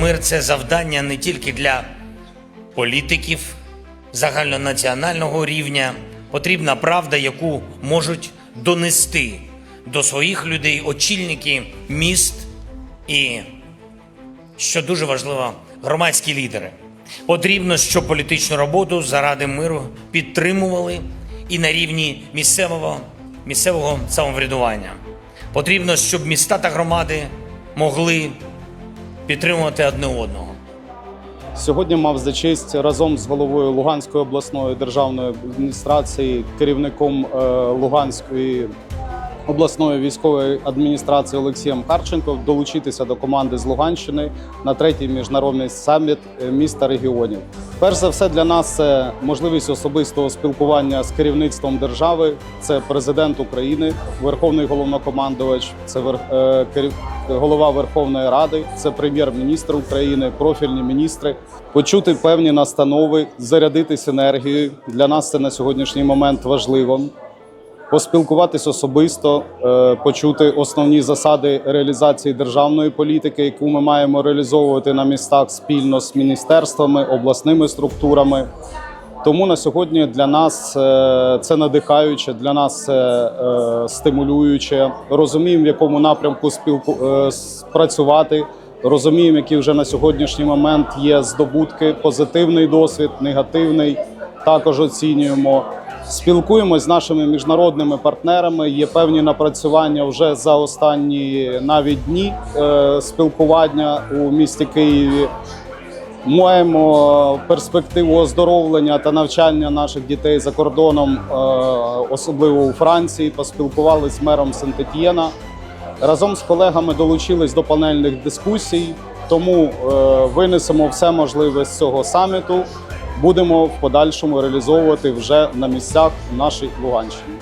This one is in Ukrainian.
мир це завдання не тільки для політиків загальнонаціонального рівня. Потрібна правда, яку можуть донести до своїх людей очільники міст і, що дуже важливо, громадські лідери. Потрібно, щоб політичну роботу заради миру підтримували і на рівні місцевого, місцевого самоврядування. Потрібно, щоб міста та громади могли підтримувати одне одного. Сьогодні мав за честь разом з головою Луганської обласної державної адміністрації, керівником е, Луганської обласної військової адміністрації Олексієм Харченко долучитися до команди з Луганщини на третій міжнародний саміт е, міста регіонів. Перш за все для нас це можливість особистого спілкування з керівництвом держави. Це президент України, верховний головнокомандувач, це е, голова Верховної Ради, це прем'єр-міністр України, профільні міністри. Почути певні настанови, зарядитись енергією. Для нас це на сьогоднішній момент важливо поспілкуватись особисто, е, почути основні засади реалізації державної політики, яку ми маємо реалізовувати на містах спільно з міністерствами, обласними структурами. Тому на сьогодні для нас е, це надихаюче, для нас це е, стимулююче. Розуміємо, в якому напрямку спілку працювати. Розуміємо, які вже на сьогоднішній момент є здобутки, позитивний досвід, негативний. Також оцінюємо. Спілкуємось з нашими міжнародними партнерами. Є певні напрацювання вже за останні навіть дні е, спілкування у місті Києві. Маємо перспективу оздоровлення та навчання наших дітей за кордоном, е, особливо у Франції. Поспілкувалися з мером Сент-Етьєна. Разом з колегами долучились до панельних дискусій, тому е, винесемо все можливе з цього саміту. Будемо в подальшому реалізовувати вже на місцях в нашій Луганщині.